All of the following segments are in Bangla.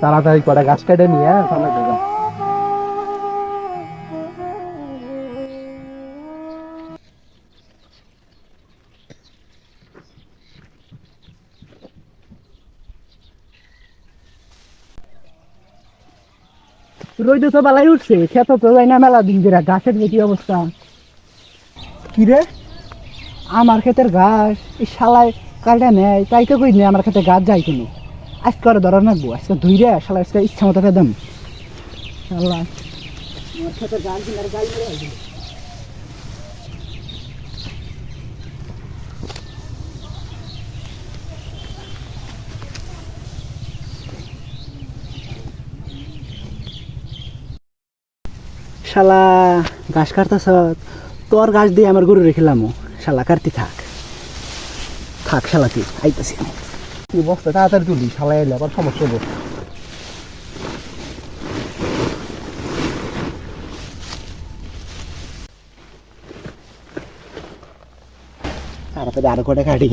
তাড়াতাড়ি করে, গাছ কেটে নিয়ে সামনে রোদ তো বেলায় উঠছে, খেত তো যাই না মেলা দিন ধরে, গাছের যে কি অবস্থা? কি রে? আমার ক্ষেতের ঘাস এই শালায় কালটা নেয় তাই তো কই নেই আমার ক্ষেতে গাছ যাই কোনো? আজকে করে ধরা রাখব আজকে ধুই রে শালা আজকে ইচ্ছা মতো খেতাম শালা গাছ আর। শালা ঘাস কাটতেছ? তোর গাছ দিয়ে আমার গরু রেখিলাম শালা কাটতে থাক। থাক শালা তুই আইতেছি কি বস্তা তাড়াতাড়ি তুলি সালাই এলে আবার সমস্যা হবে। তাড়াতাড়ি আরও কটা কাটি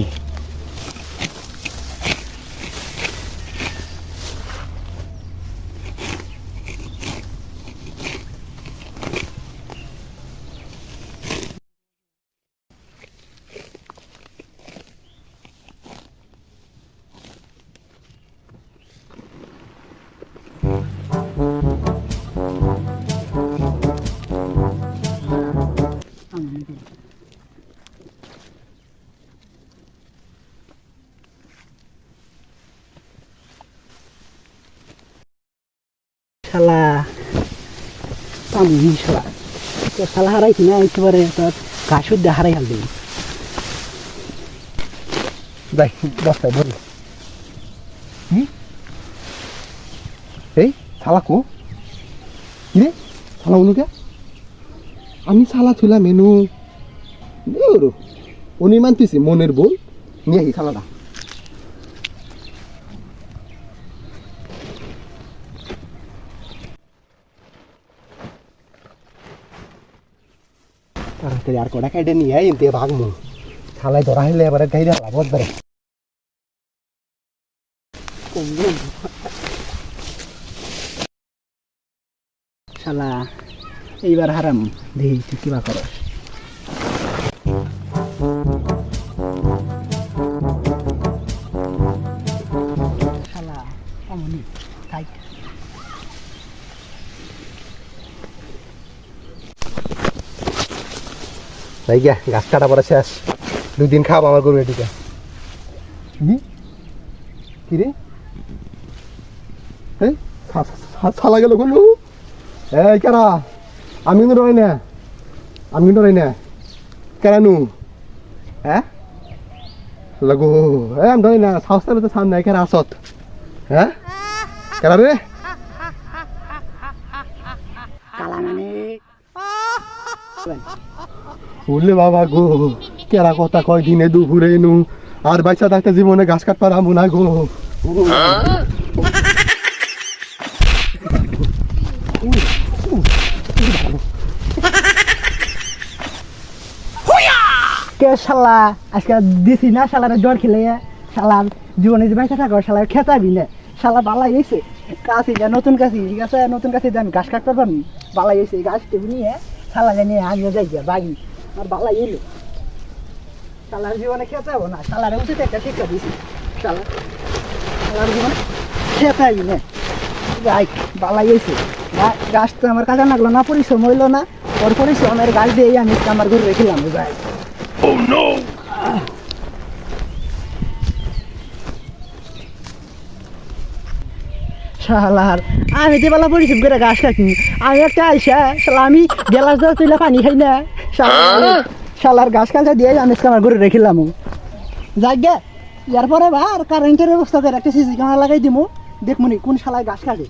শালা আমি শালা একেবারে তোর হারাই হাল দিবি যাই ভরি এই শালা কো? কিরে শালা অনুকে আমি শালা ছিলাম মেনু। উনি মানতেছি মনের বল। নিয়ে আহি শালাটা তাড়াতাড়ি আর কটা কাইডে নিয়ে দিয়ে ভাগমু শালাই ধরা হইলে এবারে গাইরে লাভ ধরে শালা, এইবার হারাম দেখি কিবা কর তাই গিয়া গাছ কাটা পরে শেষ। দুই দিন খাব আমার গরু এটিকে কি? রে? এই ছালা গেল কোনো এই, কারা? আমি কিন্তু রই না। আমি কিন্তু রই না। কেরা নু? হ্যাঁ? লাগো এ আমি ধরি না। সাহস তাহলে তো সামনে কেরা আসত? হ্যাঁ? কেরা রে? কালা মানে? বললে বাবা গো, কেরা কথা কয় দিনে দুপুরে নু? আর বাচ্চা থাকতে জীবনে ঘাস কাট পারামু না গো। কে শালা? আজকে দিছি না শালার জ্বর খেলে। শালার জীবনে যে বেঁচে থাকো, শালার খেতাবি না শালা বালাই এসে কাশি যা, নতুন কাশি, ঠিক আছে? নতুন কাশি দেন ঘাস কাটতে পারবি? বালাই এসে গাছ টেবি নিয়ে শালা জানি আমিও যাই বাগি আর এলো শালার জীবনে খেতে হব না শালার উচিত একটা দিছি। শালা শালার জীবনে খেতে না। যাই বালাই এসে গাছ তো আমার কাজে লাগল না পরিশ্রম হইল না। ওর পরিশ্রমের গাছ দিয়ে আমি আমার ঘরে রেখিলাম যাই Oh no! শালার আমি যে বেলা পরিশ্রম করে গাছ কাটি আমি একটা আইসা শালা আমি গেলাস ধরে তুইলে পানি খাই না। শালার শালার গাছ কালটা দিয়ে আমি আজকে আমার ঘুরে রেখিলাম যাক গে ইয়ার পরে বা কারেন্টের ব্যবস্থা করে একটা সিসি ক্যামেরা লাগাই দিমু। দেখমুনি কোন শালায় গাছ কাটে।